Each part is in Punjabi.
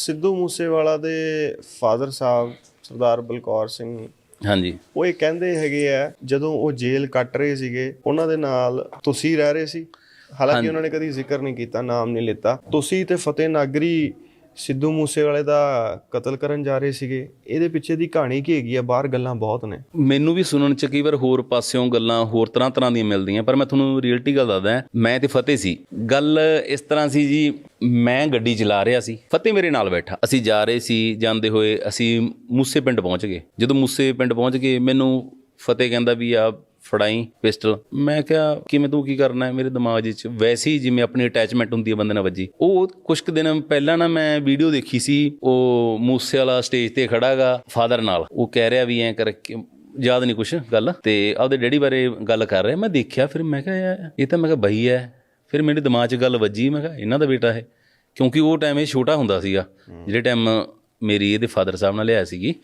ਸਿੱਧੂ ਮੂਸੇਵਾਲਾ ਦੇ ਫਾਦਰ ਸਾਹਿਬ ਸਰਦਾਰ ਬਲਕੌਰ ਸਿੰਘ ਹਾਂਜੀ। ਉਹ ਇਹ ਕਹਿੰਦੇ ਹੈਗੇ ਆ ਜਦੋਂ ਉਹ ਜੇਲ੍ਹ ਕੱਟ ਰਹੇ ਸੀਗੇ ਉਹਨਾਂ ਦੇ ਨਾਲ ਤੁਸੀਂ ਰਹਿ ਰਹੇ ਸੀ? ਹਾਲਾਂਕਿ ਉਹਨਾਂ ਨੇ ਕਦੀ ਜ਼ਿਕਰ ਨਹੀਂ ਕੀਤਾ ਨਾਮ ਨਹੀਂ ਲਿੱਤਾ। ਤੁਸੀਂ ਤੇ ਫਤਿਹ ਨਾਗਰੀ ਸਿੱਧੂ ਮੂਸੇਵਾਲੇ ਦਾ ਕਤਲ ਕਰਨ ਜਾ ਰਹੇ ਸੀਗੇ। ਇਹਦੇ ਪਿੱਛੇ ਦੀ ਕਹਾਣੀ ਕੀ ਹੈਗੀ ਆ? ਬਾਹਰ ਗੱਲਾਂ ਬਹੁਤ ਨੇ। ਮੈਨੂੰ ਵੀ ਸੁਣਨ ਚ ਕਈ ਵਾਰ ਹੋਰ ਪਾਸਿਓਂ ਗੱਲਾਂ ਹੋਰ ਤਰ੍ਹਾਂ ਤਰ੍ਹਾਂ ਦੀਆਂ ਮਿਲਦੀਆਂ ਪਰ ਮੈਂ ਤੁਹਾਨੂੰ ਰੀਅਲਟੀ ਗੱਲ ਦੱਸਦਾ ਮੈਂ ਤੇ ਫਤਿਹ ਸੀ। ਗੱਲ ਇਸ ਤਰ੍ਹਾਂ ਸੀ ਜੀ ਮੈਂ ਗੱਡੀ ਚਲਾ ਰਿਹਾ ਸੀ, ਫਤਿਹ ਮੇਰੇ ਨਾਲ ਬੈਠਾ। ਅਸੀਂ ਜਾ ਰਹੇ ਸੀ, ਜਾਂਦੇ ਹੋਏ ਅਸੀਂ ਮੂਸੇ ਪਿੰਡ ਪਹੁੰਚ ਗਏ। ਜਦੋਂ ਮੂਸੇ ਪਿੰਡ ਪਹੁੰਚ ਗਏ, ਮੈਨੂੰ ਫਤਿਹ ਕਹਿੰਦਾ ਵੀ ਆ ਫੜਾਈ ਪਿਸਟਲ। ਮੈਂ ਕਿਹਾ, ਕਿਵੇਂ ਤੂੰ ਕੀ ਕਰਨਾ ਹੈ? ਮੇਰੇ ਦਿਮਾਗ 'ਚ ਵੈਸੇ ਹੀ ਜਿਵੇਂ ਆਪਣੀ ਅਟੈਚਮੈਂਟ ਹੁੰਦੀ ਹੈ ਬੰਦੇ ਨਾਲ ਵੱਜੀ। ਉਹ ਕੁਝ ਕੁ ਦਿਨ ਪਹਿਲਾਂ ਨਾ ਮੈਂ ਵੀਡੀਓ ਦੇਖੀ ਸੀ, ਉਹ ਮੂਸੇ ਵਾਲਾ ਸਟੇਜ ਤੇ ਖੜਾਗਾ ਫਾਦਰ ਨਾਲ। ਉਹ ਕਹਿ ਰਿਹਾ ਵੀ ਐਂ ਕਰਕੇ ਯਾਦ ਨਹੀਂ ਕੁਛ ਗੱਲ? ਤੇ ਆਪਦੇ ਡੈਡੀ ਬਾਰੇ ਗੱਲ ਕਰ ਰਿਹਾ। ਮੈਂ ਦੇਖਿਆ, ਫਿਰ ਮੈਂ ਕਿਹਾ, ਯਾਰ, ਇਹ ਤਾਂ ਮੈਂ ਕਿਹਾ ਬਈ ਹੈ। ਫਿਰ ਮੇਰੇ ਦਿਮਾਗ 'ਚ ਗੱਲ ਵੱਜੀ, ਮੈਂ ਕਿਹਾ, ਇਹਨਾਂ ਦਾ ਬੇਟਾ ਹੈ। ਕਿਉਂਕਿ ਉਹ ਟਾਈਮ ਇਹ ਛੋਟਾ ਹੁੰਦਾ ਸੀਗਾ ਜਿਹੜੇ ਟਾਈਮ ਮੇਰੀ ਇਹਦੇ ਫਾਦਰ ਸਾਹਿਬ ਨਾਲ ਲਿਆ ਸੀਗੀ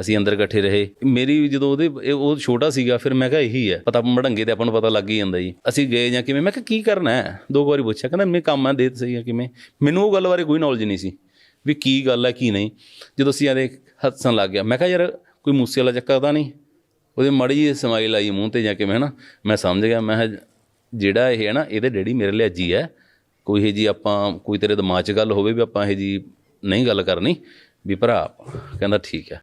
ਅਸੀਂ ਅੰਦਰ ਇਕੱਠੇ ਰਹੇ। ਮੇਰੀ ਜਦੋਂ ਉਹਦੇ ਇਹ- ਉਹ ਛੋਟਾ ਸੀਗਾ ਫਿਰ ਮੈਂ ਕਿਹਾ ਇਹੀ ਹੈ ਪਤਾ ਮੜੰਗੇ ਤੇ ਆਪਾਂ ਨੂੰ ਪਤਾ ਲੱਗ ਹੀ ਜਾਂਦਾ ਜੀ। ਅਸੀਂ ਗਏ ਜਾਂ ਕਿਵੇਂ ਮੈਂ ਕਿਹਾ ਕੀ ਕਰਨਾ ਹੈ? ਦੋ ਵਾਰੀ ਪੁੱਛਿਆ ਕਹਿੰਦਾ ਮੈਂ ਕੰਮ ਆ ਦੇ ਸਹੀ ਆ ਕਿਵੇਂ। ਮੈਨੂੰ ਉਹ ਗੱਲ ਬਾਰੇ ਕੋਈ ਨੌਲੇਜ ਨਹੀਂ ਸੀ ਵੀ ਕੀ ਗੱਲ ਹੈ ਕੀ ਨਹੀਂ। ਜਦੋਂ ਅਸੀਂ ਆਦੇ ਹੱਸਣ ਲੱਗ ਗਿਆ ਮੈਂ ਕਿਹਾ ਯਾਰ ਕੋਈ ਮੂਸੇ ਵਾਲਾ ਚੱਕਰ ਤਾਂ ਨਹੀਂ? ਉਹਦੇ ਮੜੀ ਜਿਹੀ ਸਮਾਈਲ ਆਈ ਮੂੰਹ ਤੇ ਜਾਂ ਕਿਵੇਂ ਹਨਾ? ਮੈਂ ਸਮਝ ਗਿਆ ਮੈਂ ਜਿਹੜਾ ਇਹ ਹੈ ਨਾ ਇਹਦੇ ਡੈਡੀ ਮੇਰੇ ਲਈ ਅੱਜੀ ਹੈ। ਕੋਈ ਇਹ ਜੀ ਆਪਾਂ, ਕੋਈ ਤੇਰੇ ਦਿਮਾਗ 'ਚ ਗੱਲ ਹੋਵੇ ਵੀ ਆਪਾਂ ਇਹ ਜੀ ਨਹੀਂ ਗੱਲ ਕਰਨੀ, ਵੀ ਭਰਾ, ਕਹਿੰਦਾ ਠੀਕ ਹੈ।